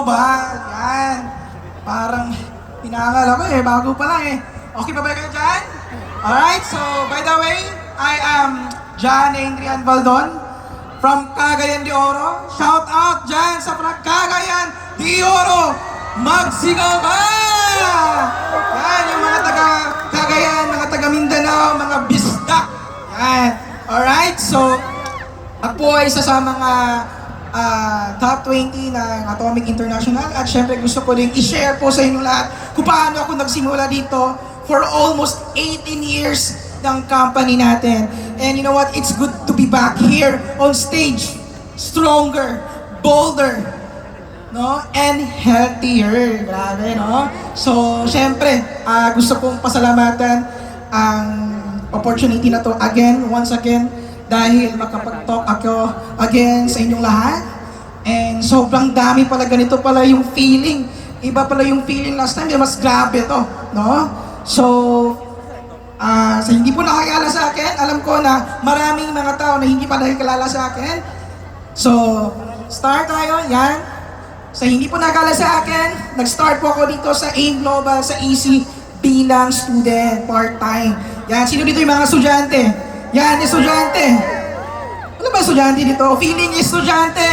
Global. Yan. Parang pinangal ako eh. Bago pa lang eh. Okay pa ba kayo dyan? Alright, so by the way, I am John Adrian Valdon from Cagayan de Oro. Shout out dyan sa Cagayan de Oro. Magsigaw ka! Yan, yung mga taga Cagayan, mga taga Mindanao, mga bisdak. Yan. Alright, so ako po ay isa sa mga ah, top 20 ng Atomic International at syempre gusto ko rin i-share po sa inyo lahat kung paano ako nagsimula dito for almost 18 years ng company natin. And you know what? It's good to be back here on stage. Stronger, bolder, no? And healthier. Grabe, no? So, syempre, ah, gusto kong pasalamatan ang opportunity na to again, once again, dahil makapag-talk ako again sa inyong lahat. And sobrang dami pala ganito pala yung feeling. Iba pala yung feeling last time, mas grabe to, no? So, Ah, sa hindi po nakakilala sa akin, alam ko na maraming mga tao na hindi pa nakikilala sa akin. So, start tayo, yan. Sa hindi po nakakilala sa akin, nag-start po ako dito sa AIM Global, sa EC, bilang student, part-time. Yan, sino dito yung mga estudyante? Yan, estudyante. Ano ba estudyante dito? Feeling estudyante.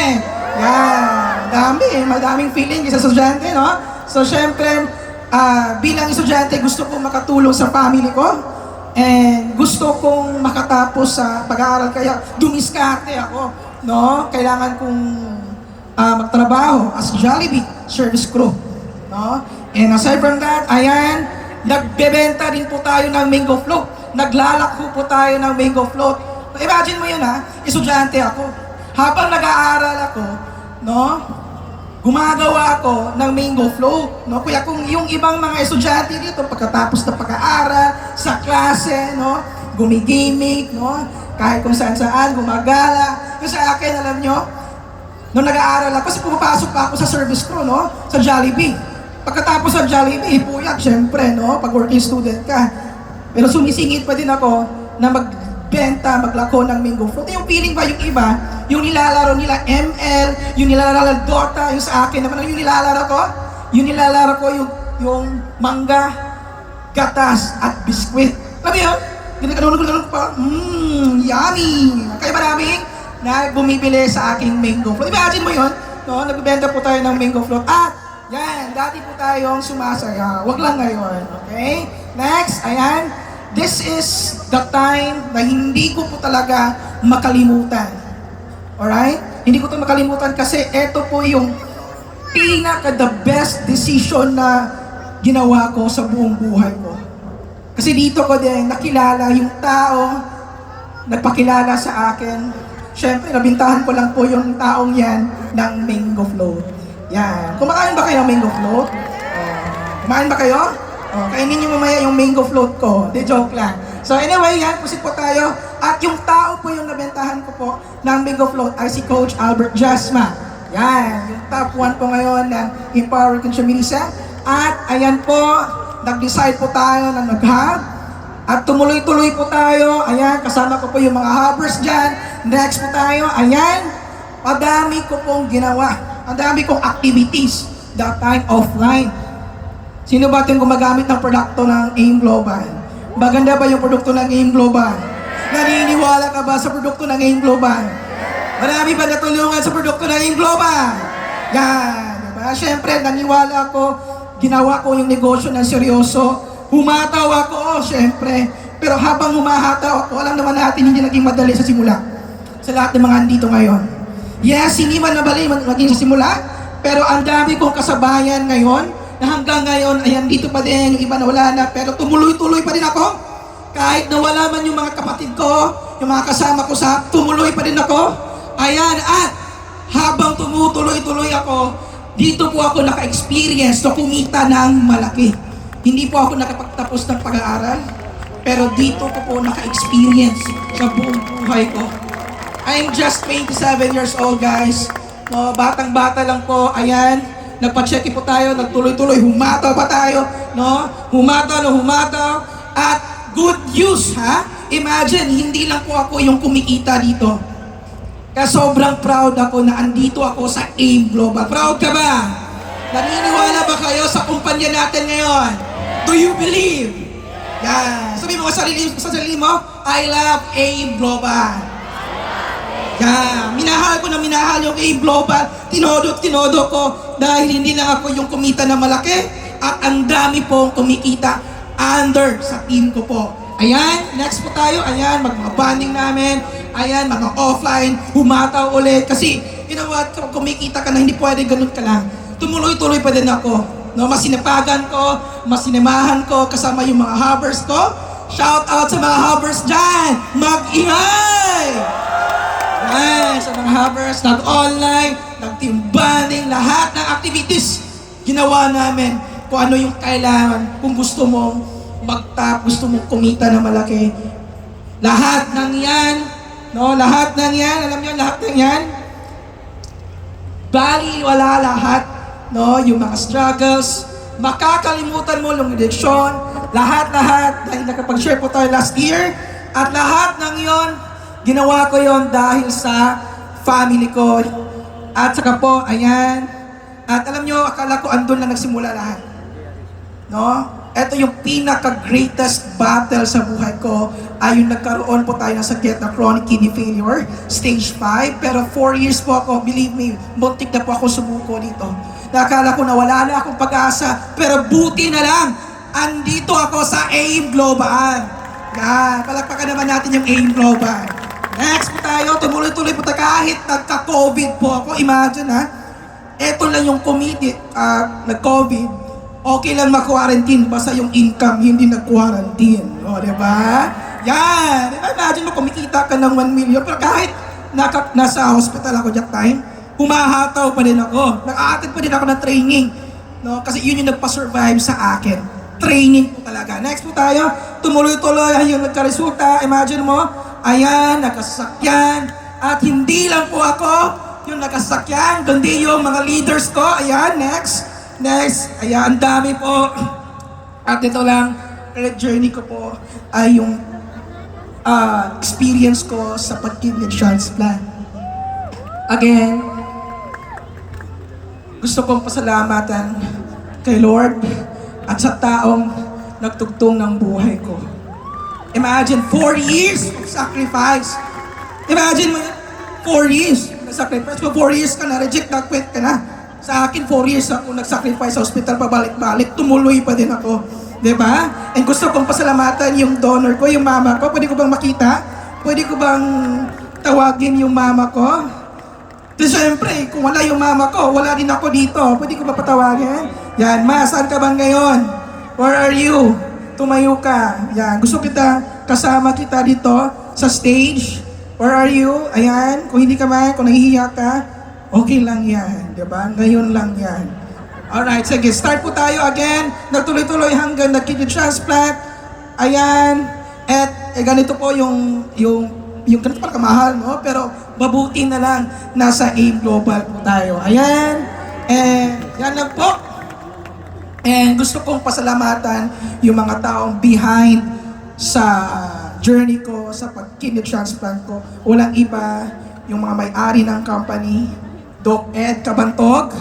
Yan, dami, madaming feeling sa estudyante, no? So, syempre, ah, bilang estudyante, gusto kong makatulong sa family ko. And gusto kong makatapos sa pag-aaral kaya dumiskarte ako, no? Kailangan kong ah, magtrabaho as Jollibee service crew, no? And aside from that, ayan, nagbebenta din po tayo ng mango float. Naglalako po tayo ng mango float. Imagine mo yun ha, estudyante ako. Habang nag-aaral ako, no? gumagawa ako ng mango float, no? Kaya kung yung ibang mga estudyante dito pagkatapos ng pag-aaral, sa klase, no? Gumigimik, no? Kahit kung saan-saan, gumagala. Yung sa akin, alam nyo, nung nag-aaral ako, kasi pumapasok pa ako sa service crew, no? Sa Jollibee. Pagkatapos sa Jollibee, puyat, syempre, no? Pag working student ka. Pero sumisingit pa din ako na magbenta, maglako ng mango fruit. Yung feeling ba yung iba, yung nilalaro nila ML, yung nilalaro Dota, yung sa akin naman, yung nilalaro ko, yung nilalaro ko yung, yung mangga, gatas, at biskwit. Alam mo yun? Ginaganon-ganon pa, mmm, yummy! Kaya maraming na bumibili sa aking mango float. Imagine mo yun, no? Nagbibenta po tayo ng mango float. At, yan, dati po tayong sumasaya. Wag lang ngayon, okay? Next, ayan. This is the time na hindi ko po talaga makalimutan. Alright? Hindi ko to makalimutan kasi ito po yung pinaka the best decision na ginawa ko sa buong buhay ko. Kasi dito ko din nakilala yung tao nagpakilala sa akin. Siyempre, nabintahan ko lang po yung taong yan ng mango float. Yan. Kumakain ba kayo ng mango float? Oh. Kumain ba kayo? Oh, kainin niyo mamaya yung mango float ko. Di joke lang. So anyway, yan, pusit po tayo. At yung tao po yung nabentahan ko po ng mango float ay si Coach Albert Jasma. Yan, yung top 1 po ngayon ng Empower Consumerism. At ayan po, nag-decide po tayo na nag-hub. At tumuloy-tuloy po tayo. Ayan, kasama ko po yung mga hubbers dyan. Next po tayo, ayan. Madami ko pong ginawa. Ang dami kong activities that time offline. Sino ba itong gumagamit ng produkto ng AIM Global? Maganda ba yung produkto ng AIM Global? Naniniwala ka ba sa produkto ng AIM Global? Marami ba natulungan sa produkto ng AIM Global? Yan, diba? Siyempre, naniwala ako, ginawa ko yung negosyo ng seryoso. Humataw ako, oh, siyempre. Pero habang humahataw ako, alam naman natin hindi naging madali sa simula. Sa lahat ng mga andito ngayon. Yes, hindi man nabali maging sa simula, pero ang dami kong kasabayan ngayon, na hanggang ngayon, ayan, dito pa din, yung iba na wala na, pero tumuloy-tuloy pa din ako. Kahit nawala man yung mga kapatid ko, yung mga kasama ko sa, tumuloy pa din ako. Ayan, at habang tumutuloy-tuloy ako, dito po ako naka-experience na kumita ng malaki. Hindi po ako nakapagtapos ng pag-aaral, pero dito ko po naka-experience sa buong buhay ko. I'm just 27 years old, guys. No, batang-bata lang po. Ayan, nagpa-check po tayo, nagtuloy-tuloy, humataw pa tayo, no? Humataw na humataw. At good news, ha? Imagine, hindi lang po ako yung kumikita dito. Kaya sobrang proud ako na andito ako sa AIM Global. Proud ka ba? Naniniwala ba kayo sa kumpanya natin ngayon? Do you believe? Yan. Sabi mo sa sarili, sa sarili mo, I love AIM Global. Yan. Minahal ko na minahal yung AIM Global. Tinodo, tinodo ko dahil hindi lang ako yung kumita na malaki at ang dami pong kumikita under sa team ko po. Ayan, next po tayo. Ayan, mag namin. Ayan, mga offline, humataw ulit. Kasi, you know what, kung kumikita ka na, hindi pwede ganun ka lang. Tumuloy-tuloy pa din ako. No, mas sinapagan ko, mas sinamahan ko kasama yung mga hovers ko. Shout out sa mga hovers dyan! Mag-ingay! Yan, sa mga hovers, nag-online, nag-team bonding, lahat ng activities ginawa namin. Kung ano yung kailangan, kung gusto mong mag-top, gusto mong kumita na malaki. Lahat ng yan, no, lahat ng yan, alam niyo lahat ng yan, bali wala lahat, no, yung mga struggles, makakalimutan mo yung eleksyon, lahat-lahat, dahil nakapag-share po tayo last year, at lahat ng yon, ginawa ko yon dahil sa family ko. At saka po, ayan, at alam nyo, akala ko andun na nagsimula lahat. No? Ito yung pinaka-greatest battle sa buhay ko ay yung nagkaroon po tayo ng sakit na chronic kidney failure, stage 5. Pero 4 years po ako, believe me, muntik na po ako sumuko dito. Nakala ko na wala na akong pag-asa, pero buti na lang, andito ako sa AIM Global. Yan, palakpakan naman natin yung AIM Global. Next po tayo, tumuloy-tuloy po tayo kahit nagka-COVID po ako. Imagine ha, eto lang yung committee, ah, nag-COVID, okay lang ma-quarantine basta yung income hindi nag-quarantine. O, di ba? Yan! Di ba? Imagine mo, kumikita ka ng 1 million, pero kahit naka, nasa hospital ako that time, humahataw pa din ako. Nag-a-attend pa din ako ng training. No? Kasi yun yung nagpa-survive sa akin. Training po talaga. Next po tayo, tumuloy-tuloy yung nagka-resulta. Imagine mo, ayan, nakasakyan. At hindi lang po ako yung nakasakyan, kundi yung mga leaders ko. Ayan, next. Next, ayan, dami po. At ito lang, journey ko po ay yung ah, experience ko sa pag-kidney transplant. Again, gusto kong pasalamatan kay Lord at sa taong nagtugtong ng buhay ko. Imagine, four years of sacrifice. Imagine mo, yun, four years na sacrifice. Kung four years ka na, reject na, quit ka na. Sa akin, four years ako nag-sacrifice sa hospital, pabalik-balik, tumuloy pa din ako. 'Di ba? And gusto kong pasalamatan yung donor ko, yung mama ko. Pwede ko bang makita? Pwede ko bang tawagin yung mama ko? Di syempre, kung wala yung mama ko, wala din ako dito. Pwede ko ba patawagin? Yan, ma, saan ka ba ngayon? Where are you? Tumayo ka. Yan, gusto kita, kasama kita dito sa stage. Where are you? Ayan, kung hindi ka man, kung nahihiya ka, okay lang yan. Ba? Ngayon lang yan. Alright, sige, start po tayo again. Nagtuloy-tuloy hanggang nag-kidney transplant. Ayan. At eh, ganito po yung, yung, yung ganito pa kamahal, no? Pero mabuti na lang, nasa AIM Global po tayo. Ayan. And yan lang po. And gusto kong pasalamatan yung mga taong behind sa journey ko, sa pag-kidney transplant ko. Walang iba, yung mga may-ari ng company, Doc Ed Cabantog,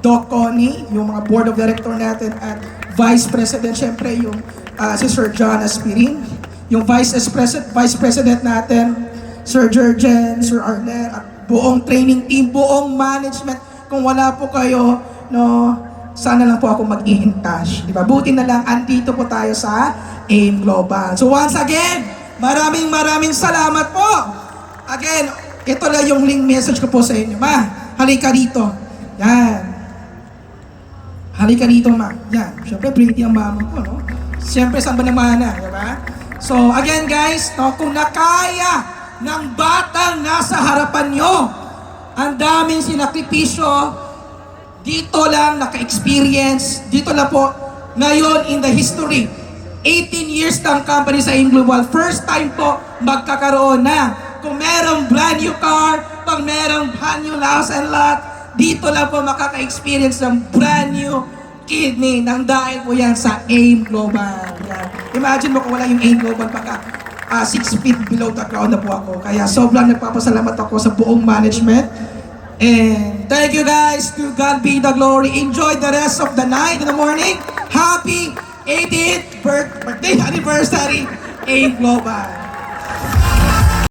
Doc Connie, yung mga board of director natin at Vice President, syempre yung ah, si Sir John Aspirin, yung Vice President, Vice President natin, Sir Jurgen, Sir Arnel, at buong training team, buong management. Kung wala po kayo, no, sana lang po ako mag-i-intash. Di ba? Buti na lang, andito po tayo sa AIM Global. So once again, maraming maraming salamat po. Again, ito lang yung link message ko po sa inyo. Ma, halika dito. Yan. Halika dito, ma. Yan. Siyempre, pretty ang mama ko, no? Siyempre, saan ba naman na, di ba? So, again, guys, no, kung nakaya ng batang nasa harapan nyo, ang daming sinakripisyo, dito lang naka-experience, dito lang po, ngayon in the history, 18 years ng company sa AIM Global, first time po magkakaroon na. Kung merong brand new car, pag merong brand new house and lot, dito lang po makaka-experience ng brand new kidney nang dahil po yan sa AIM Global. Yan. Imagine mo kung wala yung AIM Global, baka 6 feet below the ground na po ako. Kaya sobrang nagpapasalamat ako sa buong management And thank you guys. To God be the glory. Enjoy the rest of the night in the morning. Happy 80th birth- birthday anniversary, A Global.